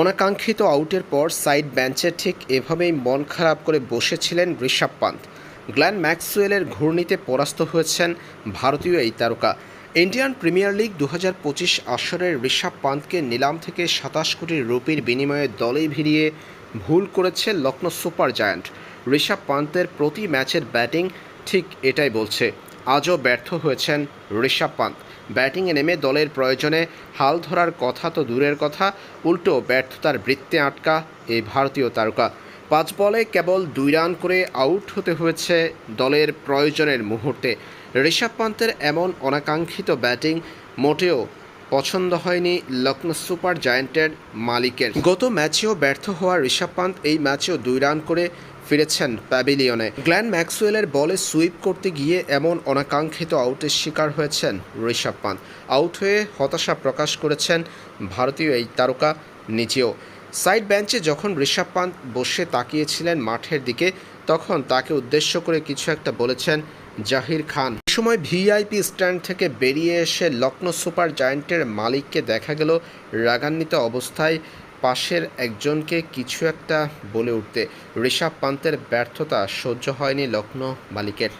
অনাকাঙ্ক্ষিত আউটের পর সাইড বেঞ্চে ঠিক এভাবেই মন খারাপ করে বসেছিলেন ঋষভ পান্ত গ্ল্যান ম্যাক্সওয়েলের ঘূর্ণিতে পরাস্ত হয়েছেন ভারতীয় এই তারকা। ইন্ডিয়ান প্রিমিয়ার লিগ দু হাজার পঁচিশ আসরের ঋষভ পান্তকে নিলাম থেকে সাতাশ কোটি রুপির বিনিময়ে দলেই ভিড়িয়ে ভুল করেছে লখনৌ সুপার জায়ান্ট। ঋষভ পান্তের প্রতি ম্যাচের ব্যাটিং ঠিক এটাই বলছে। আজও ব্যর্থ হয়েছেন ঋষভ পান্ত। ব্যাটিংয়ে নেমে দলের প্রয়োজনে হাল ধরার কথা তো দূরের কথা, উল্টো ব্যর্থতার বৃত্তে আটকা এই ভারতীয় তারকা। পাঁচ বলে কেবল দুই রান করে আউট হতে হয়েছে দলের প্রয়োজনের মুহূর্তে। ঋষভ পান্তের এমন অনাকাঙ্ক্ষিত ব্যাটিং মোটেও পছন্দ হয়নি লখনৌ সুপার জায়েন্টের মালিকের। গত ম্যাচেও ব্যর্থ হওয়া ঋষভ পান্ত এই ম্যাচেও দুই রান করে ফিরেছেন প্যাভিলিয়নে। গ্ল্যান ম্যাক্সওয়েলের বলে সুইপ করতে গিয়ে এমন অনাকাঙ্ক্ষিত আউটের শিকার হয়েছেন ঋষভ পান্ত। আউট হয়ে হতাশা প্রকাশ করেছেন ভারতীয় এই তারকা নিজেও। সাইড বেঞ্চে যখন ঋষভ পান্ত বসে তাকিয়েছিলেন মাঠের দিকে, তখন তাকে উদ্দেশ্য করে কিছু একটা বলেছেন জাহির খান। এ সময় ভিআইপি স্ট্যান্ড থেকে বেরিয়ে এসে লখনৌ সুপার জায়ান্টের মালিককে দেখা গেল রাগান্বিত অবস্থায় পাশের একজনকে কিছু একটা বলে উঠতে। ঋষভ পান্তের ব্যর্থতা সহ্য হয়নি লখনৌ মালিকের।